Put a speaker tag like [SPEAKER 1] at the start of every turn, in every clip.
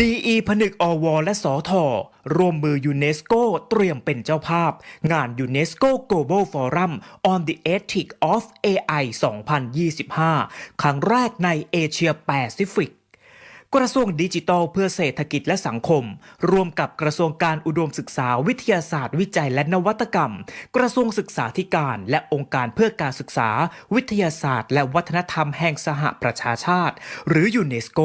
[SPEAKER 1] ดีผนึกอวและสอทอร่วมมือยูเนสโกเตรียมเป็นเจ้าภาพ งานยูเนสโก Global Forum on the Ethics of AI 2025 ครั้งแรกในเอเชียแปซิฟิก กระทรวงดิจิทัลเพื่อเศรษฐกิจและสังคม ร่วมกับกระทรวงการอุดมศึกษาวิทยาศาสตร์ วิจัยและนวัตกรรม กระทรวงศึกษาธิการ และองค์การเพื่อการศึกษา วิทยาศาสตร์ และวัฒนธรรมแห่งสหประชาชาติ หรือยูเนสโก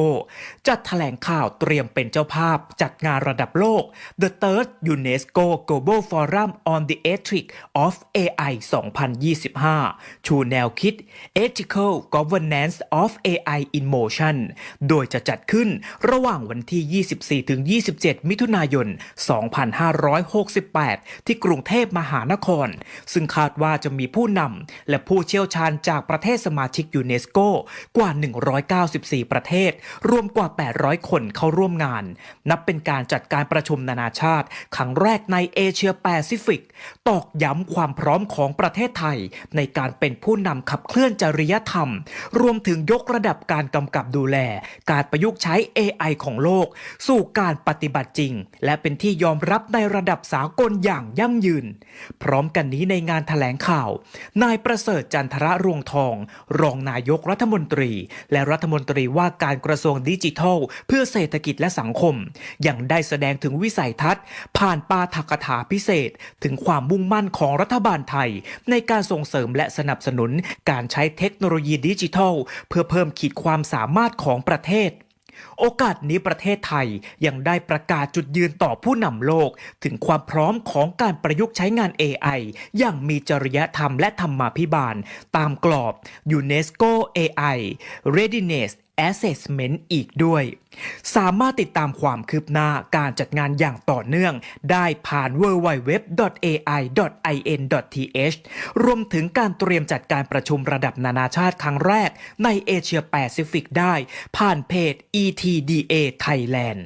[SPEAKER 1] จัดแถลงข่าวเตรียมเป็นเจ้าภาพ จัดงานระดับโลก The Third UNESCO Global Forum on the Ethics of AI 2025 ชูแนวคิด Ethical Governance of AI in Motion โดยจะจัดขึ้นขึ้น ระหว่างวันที่ 24-27 มิถุนายน 2568 ที่กรุงเทพมหานคร ซึ่งคาดว่าจะมีผู้นำและผู้เชี่ยวชาญจากประเทศสมาชิกยูเนสโกกว่า 194 ประเทศ รวมกว่า 800 คนเข้าร่วมงาน นับเป็นการจัดการประชุมนานาชาติ ครั้งแรกในเอเชียแปซิฟิก ตอกย้ำความพร้อมของประเทศไทย ในการเป็นผู้นำขับเคลื่อนจริยธรรม รวมถึงยกระดับการกำกับดูแล การประยุกต์ใช้ AI ของโลก สู่การปฏิบัติจริง และเป็นที่ยอมรับในระดับสากลอย่างยั่งยืน พร้อมกันนี้ในงานถแถลงข่าว นายประเสริฐจันทระรวงทอง รองนายกรัฐมนตรี และรัฐมนตรีว่าการกระทรวงดิจิทัล เพื่อเศรษฐกิจและสังคม ยังได้แสดงถึงวิสัยทัศน์ ผ่านปาฐกถาพิเศษ ถึงความมุ่งมั่นของรัฐบาลไทย ในการส่งเสริมและสนับสนุนการใช้เทคโนโลยีดิจิทัล เพื่อเพิ่มขีดความสามารถของประเทศ โอกาสนี้ประเทศไทยยังได้ประกาศจุดยืนต่อผู้นำโลก ถึงความพร้อมของการประยุกต์ใช้งาน AI อย่างมีจริยธรรมและธรรมาภิบาล ตามกรอบ UNESCO AI Readiness Assessment อีกด้วย สามารถติดตามความคืบหน้าการจัดงานอย่างต่อเนื่อง ได้ผ่าน www.ai.in.th รวมถึงการเตรียมจัดการประชุมระดับนานาชาติครั้งแรกในเอเชียแปซิฟิกได้ ผ่านเพจ ETDA Thailand